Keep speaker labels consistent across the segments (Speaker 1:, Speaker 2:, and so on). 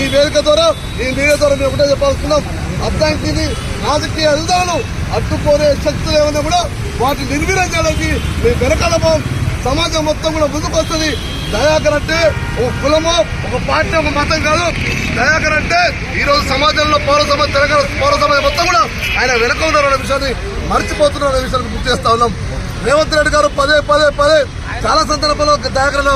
Speaker 1: ఈ మీడియా ద్వారా మేము ఒకటే చెప్పాల్సుకున్నాం. అర్థానికి రాజకీయ ఎదుగుదలను అడ్డుకోనే శక్తులు ఏమైనా కూడా వాటిని నిర్వీర్యం చేయడానికి మీ వెనకాలపోం సమాజం మొత్తం కూడా ముందుకొస్తుంది దయాకర్ అంటే ఒక కులమో ఒక పార్టీ ఒక మతం కాదు. దయాకర్ అంటే ఈరోజు సమాజంలో పౌర సమాజ తెలంగాణ పౌర సమాజం మొత్తం కూడా ఆయన వెనక ఉన్నారన్న విషయాన్ని మర్చిపోతున్నారన్న విషయాన్ని గుర్తు చేస్తా ఉన్నాం. రేవంత్ రెడ్డి గారు పదే పదే పదే చాలా సందర్భాల్లో దయాకర్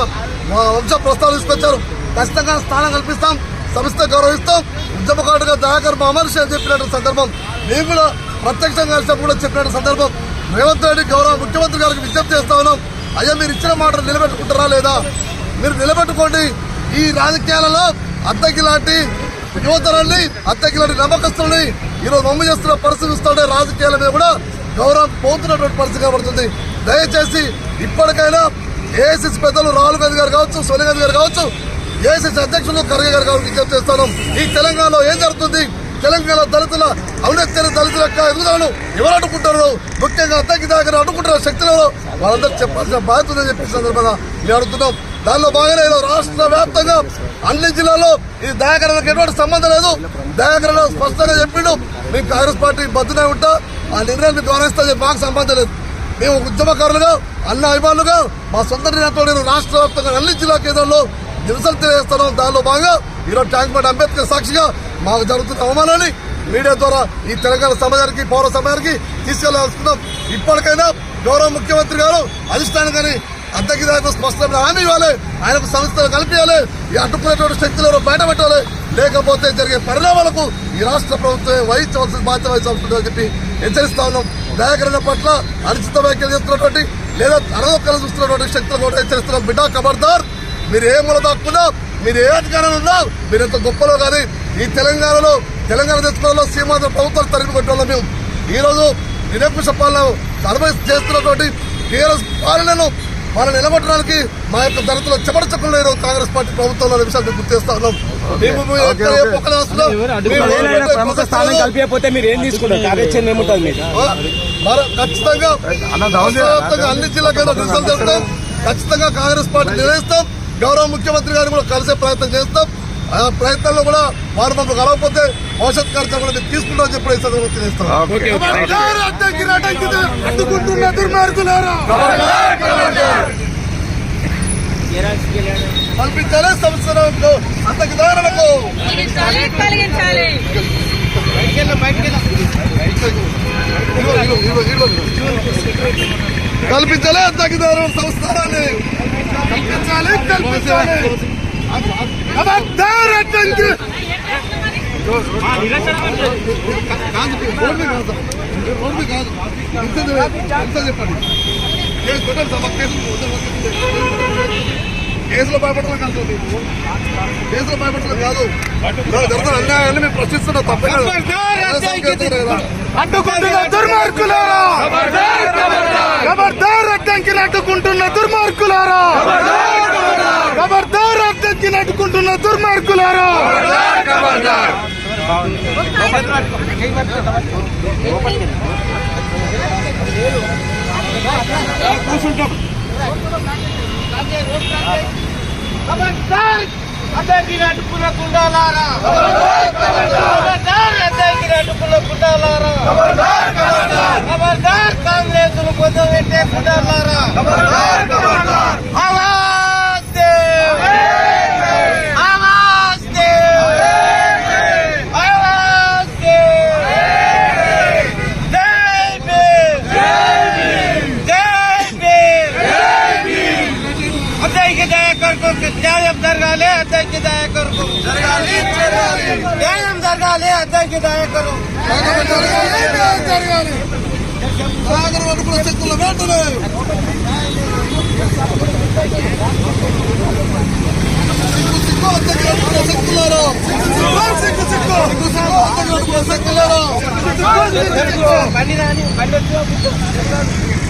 Speaker 1: వంశ ప్రస్తావన తీసుకొచ్చారు. ఖచ్చితంగా స్థానం కల్పిస్తాం. సంస్థ గౌరవిస్తూ ఉద్యమకారుడుగా దయాకర్ మహర్షి అని చెప్పినట్టు సందర్భం. మేము కూడా ప్రత్యక్షంగా కలిసినప్పుడు కూడా చెప్పినట్టు సందర్భం. రేవంత్ రెడ్డి గౌరవ ముఖ్యమంత్రి గారికి విజ్ఞప్తి చేస్తా ఉన్నాం. అయ్యా మీరు ఇచ్చిన మాటలు నిలబెట్టుకుంటారా లేదా? మీరు నిలబెట్టుకోండి. ఈ రాజకీయాలలో అద్దకి లాంటి యువతరాన్ని అద్దకి లాంటి నమ్మకస్తుల్ని ఈరోజు మమ్మ చేస్తున్న పరిస్థితి ఇస్తుంటే రాజకీయాల మీద కూడా గౌరవం పోతున్నటువంటి పరిస్థితి కనబడుతుంది. దయచేసి ఇప్పటికైనా ఏఐసిసి పెద్దలు రాహుల్ గాంధీ గారు కావచ్చు సోనియా గాంధీ గారు కావచ్చు ఏసీసీ అధ్యక్షులు ఖర్గే గారు కావచ్చు విజ్ఞప్తి చేస్తాను ఈ తెలంగాణలో ఏం జరుగుతుంది? తెలంగాణ దళితుల ఔన్నత్యాన్ని దళితుల యొక్క ఎదుగుదలను ఎవరు అడ్డుకుంటారు? ముఖ్యంగా అద్దకి దగ్గర అడ్డుకుంటారు శక్తులను వాళ్ళందరూ చెప్పాల్సిన బాధ్యత ఉందని చెప్పి సందర్భంగా మేము అడుగుతున్నాం. దానిలో భాగంగా ఈరోజు రాష్ట్ర వ్యాప్తంగా అన్ని జిల్లాల్లో ఈ దయాకరణకు ఎటువంటి సంబంధం లేదు. దయాకరణ స్పష్టంగా చెప్పిండు. మేము కాంగ్రెస్ పార్టీ బద్దునే ఉంటా. ఆ నిర్ణయాన్ని మీకు గౌరవిస్తా మాకు సంబంధం లేదు. మేము ఉద్యమకారులుగా అన్న అభిమానులుగా మా సొంత నిర్ణయంతో నేను రాష్ట్ర వ్యాప్తంగా అన్ని జిల్లా కేంద్రాల్లో నిరసన తెలియజేస్తున్నాం. దానిలో భాగంగా ఈరోజు ట్యాంక్ బండ్ అంబేద్కర్ సాక్షిగా మాకు జరుగుతున్న అవమానాన్ని మీడియా ద్వారా ఈ తెలంగాణ సమాజానికి పౌర సమాజానికి తీసుకెళ్ళాల్సుకున్నాం ఇప్పటికైనా గౌరవ ముఖ్యమంత్రి గారు అధిష్టానం కానీ అద్దెకి దాకా స్పష్టమైన హామీ ఇవ్వాలి. ఆయనకు సంస్థలు కల్పించాలి. ఈ అడ్డుకునేటువంటి శక్తులు బయటపెట్టాలి బయట పెట్టాలి? లేకపోతే జరిగే పరిణామాలకు ఈ రాష్ట్ర ప్రభుత్వం వహించవలసిన బాధ్యత వహించవలసిందని చెప్పి హెచ్చరిస్తా ఉన్నాం. దయాకరణ పట్ల అనిశ్చిత వ్యాఖ్యలు చేస్తున్నటువంటి లేదా అరవక్కలు చూస్తున్నటువంటి శక్తులు కూడా హెచ్చరిస్తున్నాం. బిడ్డా ఖబర్దార్ మీరు ఏ మూల దాక్కున్నా మీరు ఏ అధికారంలో ఉన్నా మీరు ఎంత గొప్పలో కానీ ఈ తెలంగాణలో తెలంగాణ తెచ్చుకోవడంలో సీమాంధ్ర ప్రభుత్వాలు తరిమి కొట్టడంలో మేము ఈ రోజు నిరంకుశ పాలన అనుభవి చేస్తున్నటువంటి టీఆర్ఎస్ పాలనను వాళ్ళని నిలబెట్టడానికి మా యొక్క దళితులు చెమటచకుండా ఈరోజు కాంగ్రెస్ పార్టీ ప్రభుత్వంలో విషయాన్ని గుర్తు చేస్తా ఉన్నాం. ఖచ్చితంగా అన్ని జిల్లా కేంద్ర ఖచ్చితంగా కాంగ్రెస్ పార్టీ నిర్ణయిస్తాం. గౌరవ ముఖ్యమంత్రి గారిని కూడా కలిసే ప్రయత్నం చేస్తాం. ఆ ప్రయత్నంలో కూడా వారు మమ్మల్ని కలవకపోతే భవిష్యత్ కార్యక్రమాలు మేము తీసుకుంటామని చెప్పి అడ్డుకుంటున్న దుర్మార్గులారా? కల్పించాలి సంవత్సరంలో అంతకు దారులకు
Speaker 2: కలిగించాలి కలిగించాలి
Speaker 1: కల్పించాలి తగ్గిదారు సంస్థానాన్ని కల్పించాలి కల్పించాలి. కేసులో భయపడడం కాదు. కేసులో భయపడడం కాదు. జరుగుతున్న అన్యాయాన్ని మేము ప్రశ్నిస్తున్నాం
Speaker 3: అడ్డుకుంటున్న దుర్మార్గులారా? ఖబర్దార్ అడ్డంకి అడ్డుకుంటున్న దుర్మార్గులారా. ఖబర్దార్ అడ్డంకి అడ్డుకుంటున్న దుర్మార్గులారా. ఖబర్దార్ అడ్డంకిని అడ్డుకున్న గుండాలారా. ఖబర్దార్ అడ్డంకిని అడ్డుకున్న గుండాలారా. ఖబర్దార్ కాంగ్రెస్ జరగాలి అద్దరికి దయ కొరకు. జరగాలి న్యాయం జరగాలి అద్దరికి దయ కొరకు.
Speaker 1: జరగాలి అడుగుల శక్తుల వెంటనే అద్దెకి అద్దెకి
Speaker 3: బండి రాని బండి వచ్చి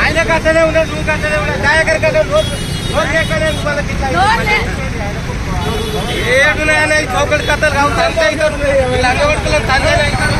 Speaker 3: ఆయన కట్టనే ఉన్నాడు నువ్వు కట్టనే ఉన్నాడు దయాకర్ కట్టే నోట్ నోట్ ఎక్కడే వాళ్ళకి ఇట్లా
Speaker 2: నోట్లే.
Speaker 3: ఏడున్నాయని చౌకటి కథలు రావు తండ్రి అవుతారు వీళ్ళు అన్నవర్తలు తండ్రి అవుతారు